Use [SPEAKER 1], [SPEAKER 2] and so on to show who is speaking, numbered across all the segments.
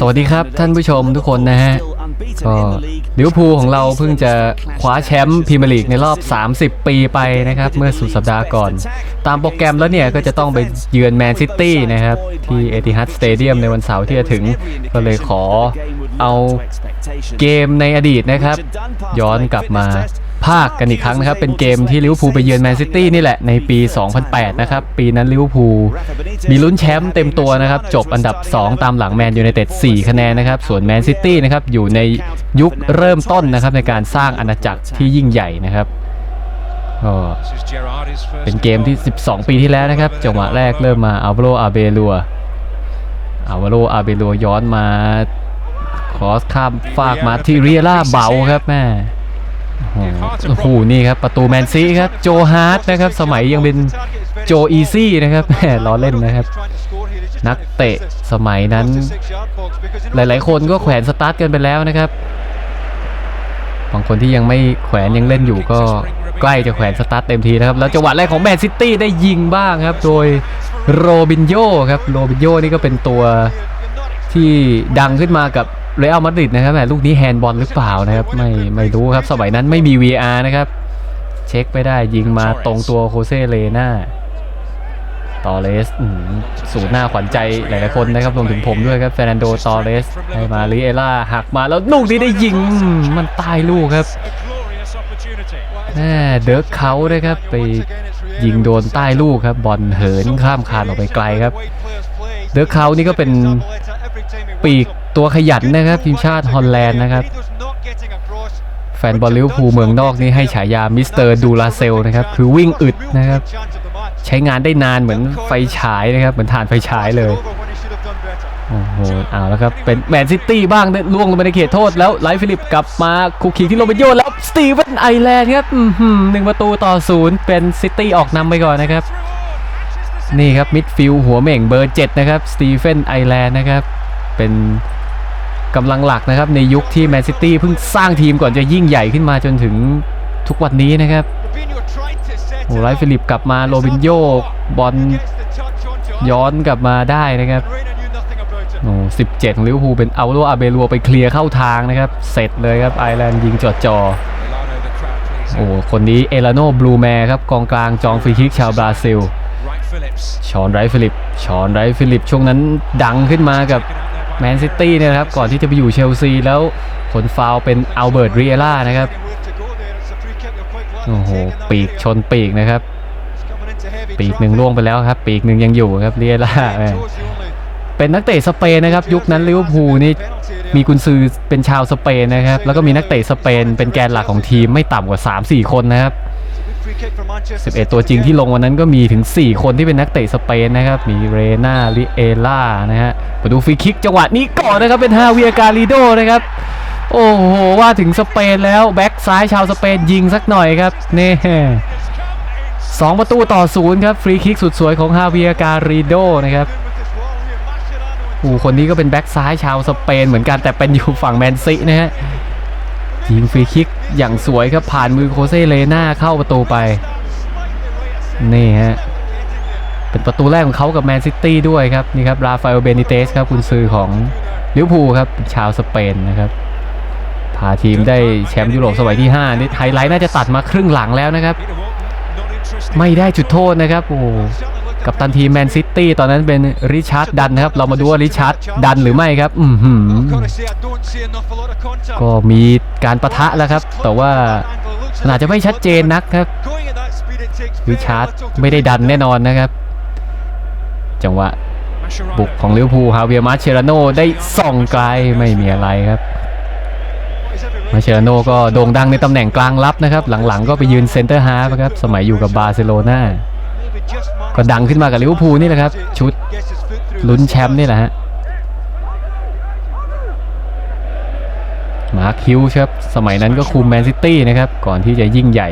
[SPEAKER 1] สวัสดีครับท่านผู้ชมทุกคนนะฮะก็ลิเวอร์พูลของเราเพิ่งจะคว้าแชมป์พรีเมียร์ลีกในรอบ 30 ปีไปนะครับ เมื่อสุดสัปดาห์ก่อน ตามโปรแกรมแล้วเนี่ย ก็จะต้องไปเยือนแมนซิตี้นะครับ ที่เอติฮัดสเตเดียมในวันเสาร์ที่จะถึง ก็เลยขอเอาเกมในอดีตนะครับ ย้อนกลับมา ภาคกันอีกครั้งนะครับ เป็นเกมที่ลิเวอร์พูลไปเยือนแมนซิตี้นี่แหละในปี 2008 นะครับ ปีนั้นลิเวอร์พูลมีลุ้นแชมป์เต็มตัวนะครับ จบอันดับ 2 ตามหลังแมนยูไนเต็ด 4 คะแนนนะครับ ส่วนแมนซิตี้นะครับ อยู่ในยุคเริ่มต้นนะครับ ในการสร้างอาณาจักรที่ยิ่งใหญ่นะครับก็เป็นเกมที่ 12 ปีที่แล้วนะครับ จังหวะแรกเริ่มมาอัลวาโรอาเบลัวอัลวาโรอาเบลัวย้อนมาคอสข้ามฟากมาที่เรียล่าเบาครับแม่ โอ้โหนี่ครับประตูแมนซีครับโจฮาร์ดนะครับสมัยยังเป็นโจอีซี่นะครับแหมล้อเล่นนะครับ นักเตะสมัยนั้น หลายๆ คนก็แขวนสตาร์ทกันไปแล้วนะครับบางคนที่ยังไม่แขวนยังเล่นอยู่ก็ใกล้จะแขวนสตาร์ทเต็มทีนะครับ แล้วจังหวะแรกของแมนซิตี้ได้ยิงบ้างครับ โดยโรบินโญครับโรบินโญนี่ก็เป็นตัวที่ดังขึ้นมากับ เรอัลมาดริดนะครับแหมลูกนี้แฮนด์บอลหรือเปล่านะครับไม่ไม่รู้ครับสมัยนั้นไม่มี VR นะครับเช็คไม่ได้ยิงมาตรงตัวโคเซเลนาตอเรสสูตรหน้าขวัญใจหลายๆคนนะครับรวมถึงผมด้วยครับเฟรนันโดตอเรสให้มาลิเอล่าหักมาแล้วลูกนี้ได้ยิงมันตายลูกครับแม่เดิร์กเขาด้วยครับไปยิงโดนใต้ลูกครับบอลเหินข้ามคานออกไปไกลครับ เดิร์กเขานี่ก็เป็นปีกตัวขยันนะครับ ทีมชาติฮอลแลนด์นะครับ แฟนบอลลิวพูเมืองนอกนี่ให้ฉายามิสเตอร์ดูลาเซลนะครับ คือวิ่งอึดนะครับ ใช้งานได้นานเหมือนไฟฉายนะครับ เหมือนถ่านไฟฉายเลยโอ้โหเอาแล้วครับ เป็นแมนซิตี้บ้างล่วงลงไปในเขตโทษแล้วไลฟ์ฟิลิปกลับมาคุกคีที่โรเบนโยแล้วสตีเวนไอแลนด์ครับหนึ่งประตูต่อศูนย์เป็นซิตี้ออกนำไปก่อนนะครับ นี่ครับมิดฟิลหัวเหม่งเบอร์ 7 นะครับสตีเฟนไอแลนด์นะครับ เป็นกำลังหลักนะครับ ในยุคที่แมนซิตี้เพิ่งสร้างทีมก่อนจะยิ่งใหญ่ขึ้นมาจนถึงทุกวันนี้นะครับโอ้ไลฟ์ฟิลิปกลับมาโรบินโยบอลย้อนกลับมาได้นะครับโอ้สิบเจ็ดของลิเวอร์พูลเป็นเอัลโลอาเบลัวไปเคลียร์เข้าทางนะครับ เสร็จเลยครับไอร์แลนด์ยิงจอดจอโอ้คนนี้เอลาโนบลูแมร์ครับกองกลางจองฟรีคิกชาวบราซิล ชอนไรท์ฟิลิป ชอนไรท์ฟิลิป ช่วงนั้นดังขึ้นมากับแมนซิตี้เนี่ยนะครับ ก่อนที่จะไปอยู่เชลซีแล้วผลฟาวล์เป็นอัลเบิร์ตเรียล่านะครับ โอ้โห ปีกชนปีกนะครับ ปีกหนึ่งล่วงไปแล้วครับ ปีกหนึ่งยังอยู่ครับเรียล่าแม่เป็นนักเตะสเปนนะครับ ยุคนั้นลิเวอร์พูลนี่มีกุนซือเป็นชาวสเปนนะครับ แล้วก็มีนักเตะสเปนเป็นแกนหลักของทีมไม่ต่ำกว่า 3-4 คนนะครับ 11 ตัวจริงที่ลงวันนั้นก็มีถึง 4 คนที่เป็นนักเตะสเปนนะครับ มีเรนาลิเอล่านะฮะมาดูฟรีคิกจังหวะนี้ก่อนนะครับ เป็นฮาเวียการิโดนะครับ โอ้โห ว่าถึงสเปนแล้ว แบ็กซ้ายชาวสเปนยิงสักหน่อยครับนี่สองประตูต่อศูนย์ครับ ฟรีคิกสุดสวยของฮาเวียการิโดนะครับโอ้คนนี้ก็เป็นแบ็กซ้ายชาวสเปนเหมือนกันแต่เป็นอยู่ฝั่งแมนซีนะฮะ ยิงฟรีคิกอย่างสวยครับผ่านมือโคเซเลน่าเข้าประตูไป นี่ฮะ เป็นประตูแรกของเขากับแมนซิตี้ด้วยครับ นี่ครับ ราฟาเอลเบนิเตสครับคุณซื้อของลิวพูครับ ชาวสเปนนะครับ พาทีมได้แชมป์ยุโรปสมัยที่ 5 นี่ไฮไลท์น่าจะตัดมาครึ่งหลังแล้วนะครับ ไม่ได้จุดโทษนะครับ โอ้ กับตันทีแมนซิตี้ตอนนั้นเป็นริชาร์ดดันนะครับ เรามาดูว่าริชาร์ดดันหรือไม่ครับ อือหือก็มีการประทะแล้วครับ แต่ว่าอาจจะไม่ชัดเจนนักครับริชาร์ดไม่ได้ดันแน่นอนนะครับ จังหวะบุกของลิเวอร์พูลฮาเวียร์มาเชราโนได้ส่องไกลไม่มีอะไรครับมาเชราโนก็โด่งดังในตำแหน่งกลางรับนะครับ หลังๆก็ไปยืนเซนเตอร์ฮาร์ฟครับ สมัยอยู่กับบาร์เซโลนา ก็ดังขึ้นมากับลิเวอร์พูลนี่แหละครับ ชุดลุ้นแชมป์นี่แหละฮะมาร์คฮิวครับ สมัยนั้นก็คุมแมนซิตี้นะครับ ก่อนที่จะยิ่งใหญ่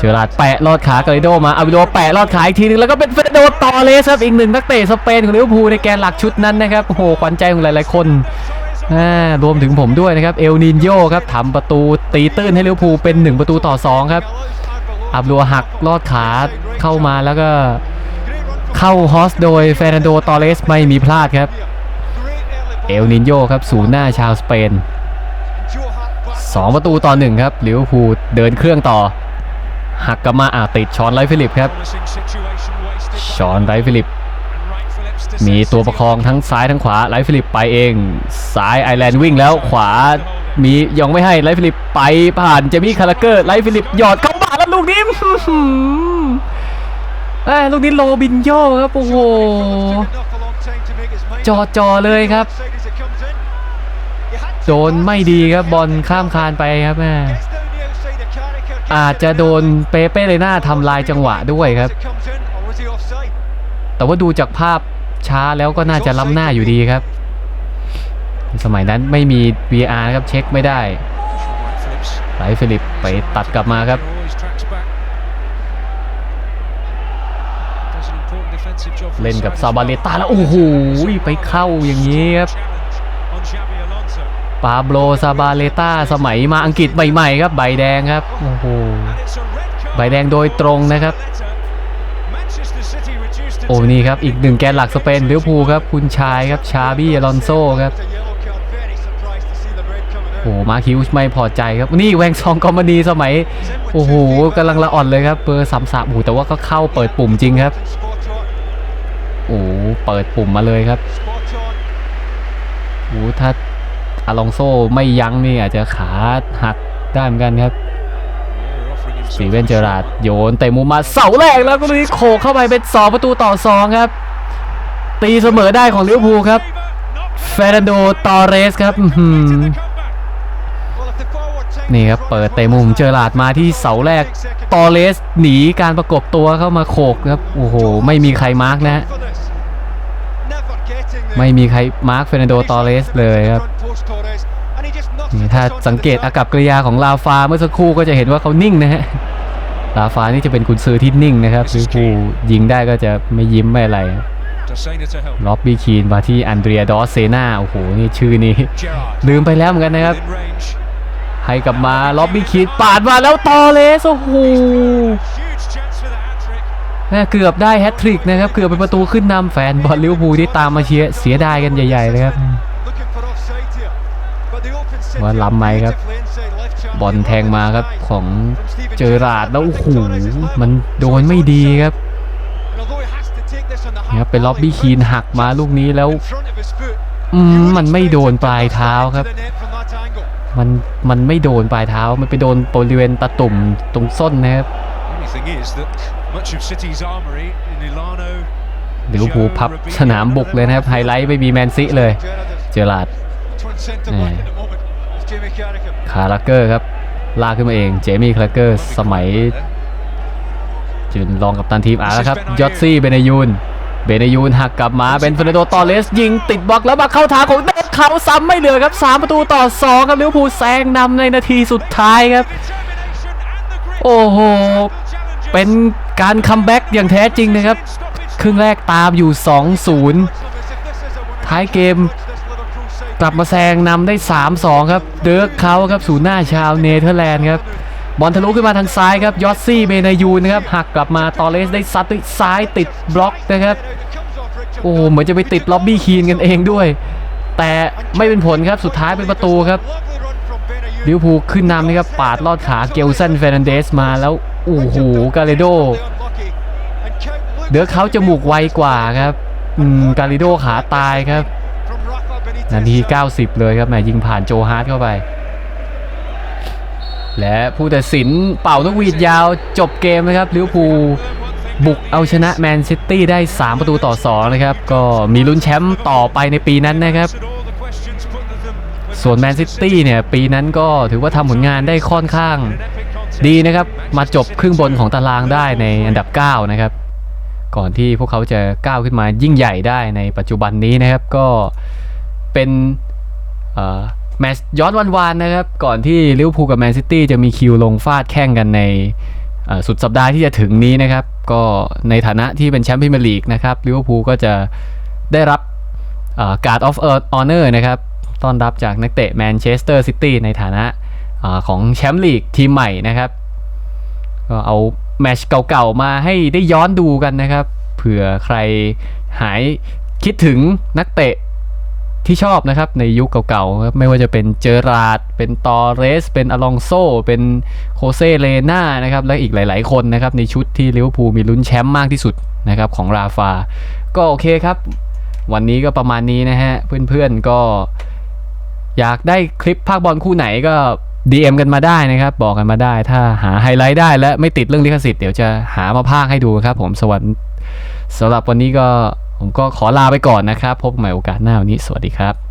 [SPEAKER 1] เจอราดแปะลอดขากาลิโดมาอาวิโดแปะลอดขาอีกทีนึง แล้วก็เป็นเฟรโดตอเลสครับ อีกหนึ่งนักเตะสเปนของลิเวอร์พูลในแกนหลักชุดนั้นนะครับโอ้โหขวัญใจของหลายๆคนรวมถึงผมด้วยนะครับ เอลนินโยครับทำประตูตีตื้นให้ลิเวอร์พูลเป็น 1 ประตูต่อ 2 ครับอับลัวหักลอดขาเข้ามาแล้วก็ เข้าฮอสโดยเฟรนโดตอเลสไม่มีพลาดครับ เอลนินโยครับศูนหน้าชาวสเปน 2 ประตูต่อหนึ่งครับลิเวอร์พูลเดินเครื่องต่อ หักกลับมาอาติดชอนไรฟิลิปครับชอนไรฟิลิป มีตัวประคองทั้งซ้ายทั้งขวาไรฟิลิปไปเอง ซ้ายไอแลนด์วิ่งแล้วขวามียังไม่ให้ไรฟิลิปไปผ่านเจมี่คาราเกอร์ไรฟิลิปหยอดเข้ามาแล้วลูกนี้ เอ้ยลูกนี้โรบินโยครับโอ้โหจอจอเลยครับโดนไม่ดีครับบอลข้ามคานไปครับแม่อาจจะโดนเปเป้เลยหน้าทำลายจังหวะด้วยครับ แต่ว่าดูจากภาพช้าแล้วก็น่าจะล้ำหน้าอยู่ดีครับ สมัยนั้นไม่มี VR นะครับเช็คไม่ได้ไหลฟิลิปไปตัดกลับมาครับ เล่นกับซาบาเลตาแล้วโอ้โหไปเข้าอย่างนี้ครับปาโบลซาบาเลตาสมัยมาอังกฤษใหม่ๆครับใบแดงครับโอ้โหใบแดงโดยตรงนะครับโอ้นี่ครับอีกหนึ่งแกนหลักสเปนลิเวอร์พูลครับคุณชายครับชาบี้อลอนโซครับโอ้โหมาคิวส์ไม่พอใจครับนี่แวงซองกอมมานีสมัยโอ้โหกำลังละอ่อนเลยครับเบอร์สามสามโอ้โหแต่ว่าก็เข้าเปิดปุ่มจริงครับโอ้โห เปิดปุ่มมาเลยครับโอ้ถ้าอาลองโซไม่ยั้งนี่อาจจะขาหักได้เหมือนกันครับสีเวนเจอราดโยนเตะมุมมาเสาแรกแล้วก็เลยโขกเข้าไปเป็น2ประตูต่อ2ครับ ตีเสมอได้ของลิเวอร์พูลครับเฟรนันโดตอเรสครับนี่ครับเปิดเตะมุมเจอราดมาที่เสาแรกตอเรสหนีการประกบตัวเข้ามาโขกครับ โอ้โห ไม่มีใครมาร์กนะ ไม่มีใครมาร์กเฟรนโดตอเรสเลยครับนี่ถ้าสังเกตอากับกริยาของลาฟาเมื่อสักครู่ก็จะเห็นว่าเขานิ่งนะฮะลาฟานี่จะเป็นกุนซือที่นิ่งนะครับลิเวอร์พูลยิงได้ก็จะไม่ยิ้มไม่อะไรล็อบบี้คีนมาที่อันเดรียดอสเซนาโอ้โหนี่ชื่อนี้ ลืมไปแล้วเหมือนกันนะครับ ให้กลับมาล็อบบี้คีนปาดมาแล้วตอเลสโอ้โห เกือบได้แฮตทริกนะครับ เกือบเป็นประตูขึ้นนำแฟนบอลลิเวอร์พูลที่ตามมาเชียร์เสียดายกันใหญ่ๆเลยครับว่าล้ำไหมครับ บอลแทงมาครับของเจอราร์ดแล้วโอ้โหมันโดนไม่ดีครับนี่ครับเป็นล็อบบี้คีนหักมาลูกนี้แล้วอืมมันไม่โดนปลายเท้าครับ มันมันไม่โดนปลายเท้า มันไปโดนบริเวณตะตุ่มตรงส้นนะครับ เดี๋ยวผูลพับสนามบุกเลยนะครับ ไฮไลท์ไม่มีแมนซิเลย เจอราร์ดคาราเกอร์ครับ ลากขึ้นมาเอง เจมี่คาราเกอร์สมัยจุนรองกับตันทีมอาแล้วครับ ยอตซี่ เบเนยูน เบเนยูนหักกลับมา เป็นเฟรนโดตอเลส ยิงติดบล็อกแล้วมาเข้าทางของเด็กเขาซ้ำไม่เหลือครับ 3 ประตูต่อ 2 ครับลิเวอร์พูลแซงนำในนาทีสุดท้ายครับ โอ้โห เป็นการคัมแบ็กอย่างแท้จริงนะครับ ครึ่งแรกตามอยู่ 2-0 ท้ายเกมกลับมาแซงนำได้ 3-2 ครับ เดิร์กเขาครับศูนย์หน้าชาวเนเธอร์แลนด์ครับบอลทะลุขึ้นมาทางซ้ายครับ ยอตซี่เบนายูนะครับหักกลับมาตอเลสได้ซัดด้วยซ้ายติดบล็อกนะครับ โอ้เหมือนจะไปติดล็อบบี้คีนกันเองด้วย แต่ไม่เป็นผลครับสุดท้ายเป็นประตูครับลิวพูขึ้นนำนะครับปาดลอดขาเกลซันเฟรนันเดสมาแล้ว โอ้โหกาเลโด เดิร์กเขาจมูกไวกว่าครับอืมกาลิโดขาตายครับ นาที 90 เลยครับแหมยิงผ่านโจฮาร์ดเข้าไป และผู้ตัดสินเป่านกหวีดยาวจบเกมนะครับลิเวอร์พูลบุกเอาชนะแมนซิตี้ได้ 3 ประตูต่อ 2 นะครับ ก็มีลุ้นแชมป์ต่อไปในปีนั้นนะครับ ส่วนแมนซิตี้เนี่ย ปีนั้นก็ถือว่าทำผลงานได้ค่อนข้าง ดีนะครับมาจบครึ่งบนของตารางได้ในอันดับ 9 นะครับ ก่อนที่พวกเขาจะก้าวขึ้นมายิ่งใหญ่ได้ในปัจจุบันนี้นะครับก็เป็นแมตช์ย้อนวันวานะครับ ก่อนที่ลิเวอร์พูลกับแมนซิตี้จะมีคิวลงฟาดแข่งกันในสุดสัปดาห์ที่จะถึงนี้นะครับ ก็ในฐานะที่เป็นแชมป์พรีเมียร์ลีกนะครับลิเวอร์พูลก็จะได้รับการ์ดออฟออเนอร์นะครับต้อนรับจากนักเตะแมนเชสเตอร์ซิตี้ในฐานะ ของแชมป์ลีกทีมใหม่นะครับ ก็เอาแมชเก่าๆมาให้ได้ย้อนดูกันนะครับ เผื่อใครหายคิดถึงนักเตะที่ชอบนะครับในยุคเก่าๆ ไม่ว่าจะเป็นเจอราด เป็นตอเรส เป็นอลองโซ เป็นโคเซเลน่านะครับ และอีกหลายๆคนนะครับ ในชุดที่ลิเวอร์พูลมีลุ้นแชมป์มากที่สุดนะครับของราฟา ก็โอเคครับ วันนี้ก็ประมาณนี้นะฮะ เพื่อนๆก็อยากได้คลิปภาคบอลคู่ไหนก็ DM กันมาได้นะครับ บอกกันมาได้ ถ้าหาไฮไลท์ได้และไม่ติดเรื่องลิขสิทธิ์เดี๋ยวจะหามาพากให้ดูครับ ผมสวัสดีสำหรับวันนี้ก็ผมก็ขอลาไปก่อนนะครับ พบใหม่โอกาสหน้าวันนี้ สวัสดีครับ